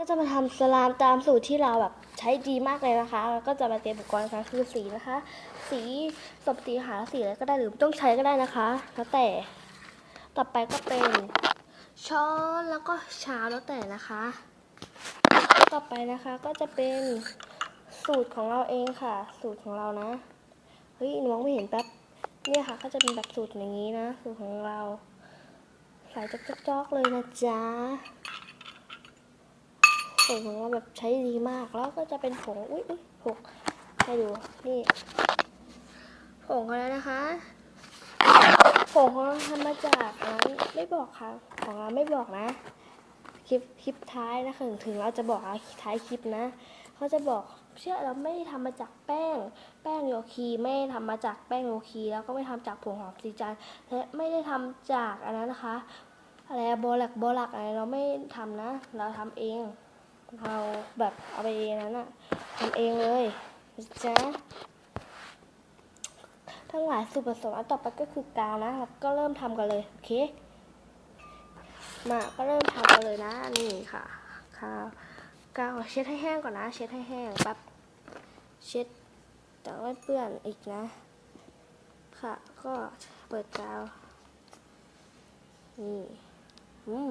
ก็จะมาทำสลามตามสูตรที่เราแบบใช้ดีมากเลยนะคะแล้วก็จะมาเตรียมอุปกรณ์ค่ะคือสีนะคะ สีสมสีหาสีอะไรก็ได้หรือไม่ต้องใช้ก็ได้นะคะแล้วแต่ต่อไปก็เป็นช้อนแล้วก็ชามแล้วแต่นะคะ ต่อไปนะคะก็จะเป็นสูตรของเราเองค่ะ สูตรของเรานะเฮ้ยน้องไม่เห็นแป๊บเนี่ยค่ะ ก็จะเป็นแบบสูตรอย่างนี้นะ สูตรของเราใส่จอกๆเลยนะจ๊ะ ผงของเราแบบใช้ดีมาก แล้วก็จะเป็นผง อุ้ยอุ้ยผงให้ดู นี่ผงของเรานะคะผงของเราทำมาจากอันนั้นไม่บอกค่ะ ของเราไม่บอกนะ คลิปคลิปท้ายนะถึงถึงเราจะบอกท้ายคลิปนะ เขาจะบอกเชื่อเราไม่ได้ทำมาจากแป้ง แป้งโยคีไม่ได้ทำมาจากแป้งโยคี แล้วก็ไม่ทำจากผงหอมสีจันและไม่ได้ทำจากอันนั้นนะคะอะไรอะโบลักโบลักอะไรเราไม่ทำนะ เราทำเอง เราแบบเอาไปนั้นอะทำเองเลยจ๊ะทั้งหลายส่วนผสมอันต่อไปก็คือกาวนะแล้วก็เริ่มทำกันเลยโอเค มาก็เริ่มทำกันเลยนะนี่ค่ะกาวกาวเช็ดให้แห้งก่อนนะ เช็ดให้แห้งแป๊บเช็ดแต่ว่เปื้อนอีกนะ ค่ะ ก็เปิดกาวนี่อืม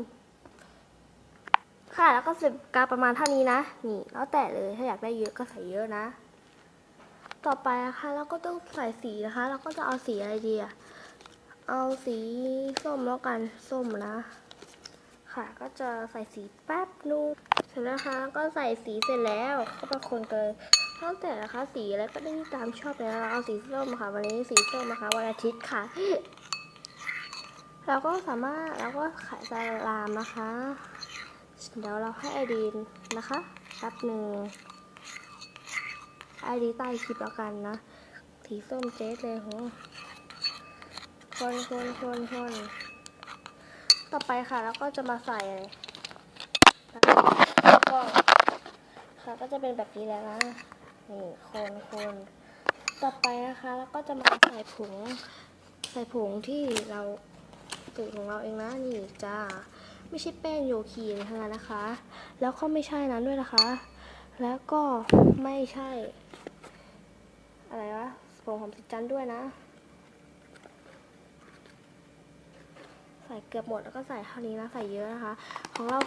ค่ะ แล้วก็สิบกาประมาณเท่านี้นะ นี่ แล้วแต่เลยถ้าอยากได้เยอะก็ใส่เยอะนะ ต่อไปนะคะเราก็ต้องใส่สีนะคะ เราก็จะเอาสีอะไรดีอะเอาสีส้มแล้วกันส้มนะ ค่ะ ก็จะใส่สีแป๊บนึงเสร็จแล้วนะคะก็ใส่สีเสร็จแล้วก็มาคนกันเลยแล้วแต่นะคะสีอะไรก็ได้ตามชอบเลยนะเอาสีส้มค่ะ วันนี้สีส้มนะคะวันอาทิตย์ค่ะ เราก็สามารถเราก็ขายสลามนะคะ เดี๋ยวเราให้ไอดีนนะคะแป๊บหนึ่งไอดีใต้คลิปแล้วกันนะสีส้มเจ๊เลยโหคนคนคนคนต่อไปค่ะแล้วก็จะมาใส่แล้วก็ค่ะก็จะเป็นแบบนี้แล้วนะนี่คนคนต่อไปนะคะแล้วก็จะมาใส่ผง ใส่ผงที่เราสูตรของเราเองนะนี่จ้า ไม่ใช่แป้งโยคีนะคะนะคะ แล้วก็ไม่ใช่นั้นด้วยนะคะ แล้วก็ไม่ใช่ อะไรวะผงหอมสีจันด้วยนะ ใส่เกือบหมดแล้วก็ใส่เท่านี้นะ ใส่เยอะนะคะ ของเรา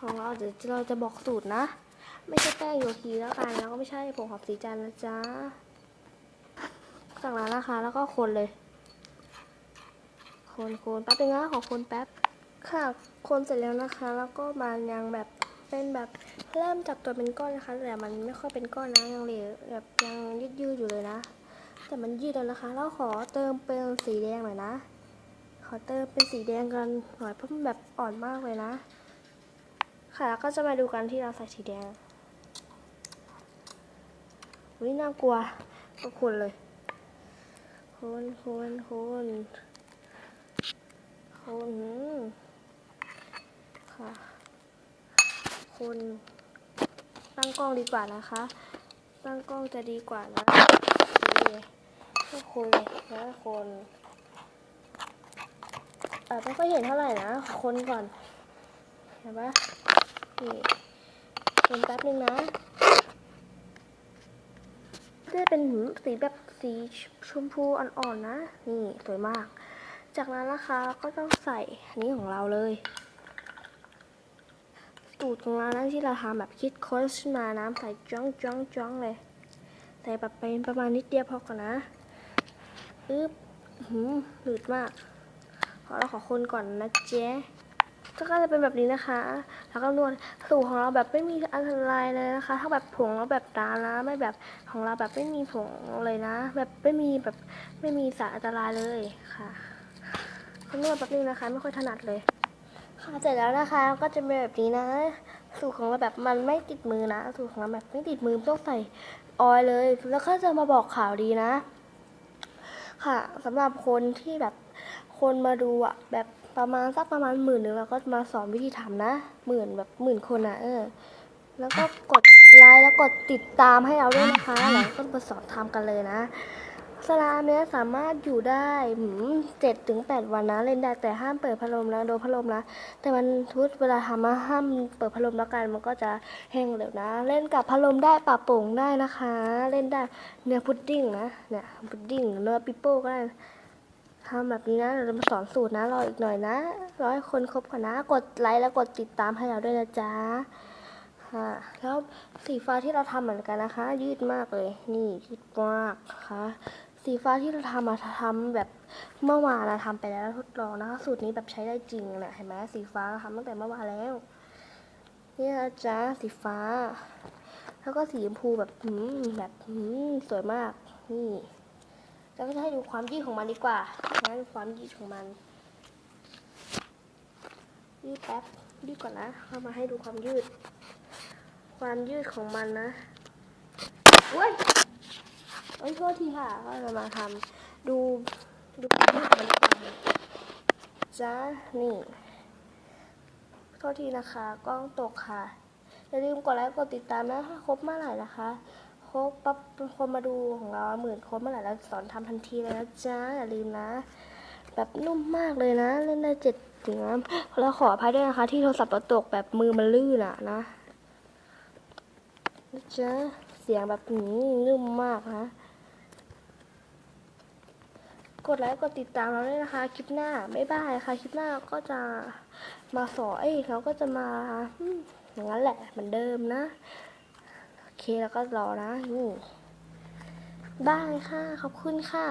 ของเราเดี๋ยวเราจะบอกสูตรนะ ไม่ใช่แป้งโยคีแล้วกันแล้วก็ไม่ใช่ผงหอมสีจันนะจ๊ะจากนั้นนะคะ แล้วก็คนเลย คนคนแป๊บนึงนะขอคนแป๊บ ค่ะ คนเสร็จแล้วนะคะ แล้วก็มันยังแบบเป็นแบบเริ่มจับตัวเป็นก้อนนะคะ แต่มันไม่ค่อยเป็นก้อนนะยังเหลวแบบยังยืดยืดอยู่เลยนะ แต่มันยืดแล้วนะคะ แล้วขอเติมเป็นสีแดงหน่อยนะ ขอเติมเป็นสีแดงกันหน่อยเพราะมันแบบอ่อนมากเลยนะ ค่ะแล้วก็จะมาดูกันที่เราใส่สีแดงวิน่ากลัวก็คนเลยคนคนคนคนอืม ค่ะ คนตั้งกล้องดีกว่านะคะ ตั้งกล้องจะดีกว่านะนี่ก็คนเลยแล้วก็คนเออไม่ค่อยเห็นเท่าไหร่นะ คนก่อน เห็นปะนี่คนแป๊บนึงนะจะเป็นสีแบบสีชมพูอ่อนๆนะ นี่สวยมาก จากนั้นนะคะก็ต้องใส่อันนี้ของเราเลย ตรของเรานะที่เราทำแบบคิดค้นขึ้นมาน้ำใส่จ้องจ้องจ้องเลย ใส่แบบเป็นประมาณนิดเดียวพอก่อนนะอึ๊บหืมหนืดมาก ขอเราขอคนก่อนนะเจ๊ก็จะเป็นแบบนี้นะคะ แล้วก็นวดสูตรของเราแบบไม่มีอันตรายเลยนะคะ ถ้าแบบผงเราแบบตานะ ไม่แบบของเราแบบไม่มีผงเลยนะ แบบไม่มีแบบไม่มีสารอันตรายเลยค่ะเขานวดแป๊บนึงนะคะ ไม่ค่อยถนัดเลย ค่ะ เสร็จแล้วนะคะ ก็จะเป็นแบบนี้นะ สูตรของเราแบบมันไม่ติดมือนะ สูตรของเราแบบไม่ติดมือต้องใส่ออยเลย แล้วก็จะมาบอกข่าวดีนะ ค่ะสำหรับคนที่แบบคนมาดูอะแบบประมาณสักประมาณหมื่นหนึ่งเราก็มาสอนวิธีทำนะหมื่นแบบหมื่นคนอะเออ แล้วก็กดไลค์แล้วกดติดตามให้เราด้วยนะคะแล้วก็มาสอนทำกันเลยนะ สลามเนี้ยสามารถอยู่ได้เจ็ดถึงแปดวันนะเล่นได้แต่ห้ามเปิดพัดลมนะโดนพัดลมนะ แต่มันทุกเวลาทำมาห้ามเปิดพัดลมแล้วกันมันก็จะแห้งเร็วนะ เล่นกับพัดลมได้ปรับโป่งได้นะคะ เล่นได้เนื้อพุดดิ้งนะเนี่ยพุดดิ้งเนื้อปิโป้ก็ได้ทำแบบนี้นะเราจะมาสอนสูตรนะรออีกหน่อยนะรอให้คนครบก่อนนะ กดไลค์แล้วกดติดตามให้เราด้วยนะจ๊ะค่ะแล้วสีฟ้าที่เราทำเหมือนกันนะคะ ยืดมากเลย นี่ยืดมากนะคะ สีฟ้าที่เราทำมาทำแบบเมื่อวานเราทำไปแล้วทดลองนะคะสูตรนี้แบบใช้ได้จริงนะเห็นไหมสีฟ้าทำตั้งแต่เมื่อวานแล้วนี่นะจ๊ะสีฟ้า แล้วก็สีชมพูแบบหืมแบบหืมสวยมากนี่แล้วก็จะให้ดูความยืดของมันดีกว่างั้นความยืดของมันยืดแป๊บยืดก่อนนะเข้ามาให้ดูความยืด ความยืดของมันนะเว้ย อ้ยโทษทีค่ะก็จะมาทำดูดูภาพมันกันจ้านี่โทษทีนะคะ กล้องตกค่ะ อย่าลืมกดไลค์กดติดตามนะถ้าครบเมื่อไหร่นะคะครบปั๊บคนมาดูของเราหมื่นคนเมื่อไหร่เราสอนทำทันทีเลยนะจ๊ะอย่าลืมนะ แบบนุ่มมากเลยนะ เล่นได้เจ็ดถึงนะแล้วขออภัยด้วยนะคะ ที่โทรศัพท์เราตกแบบมือมันลื่นอะนะนะจ๊ะเสียงแบบนี้นุ่มมากนะ กดไลค์กดติดตามเราด้วยนะคะ คลิปหน้าบ๊ายบายค่ะ คลิปหน้าก็จะมาสอนเอ้ยเราก็จะมาอย่างนั้นแหละเหมือนเดิมนะ โอเคแล้วก็รอนะนี่บายค่ะ ขอบคุณค่ะ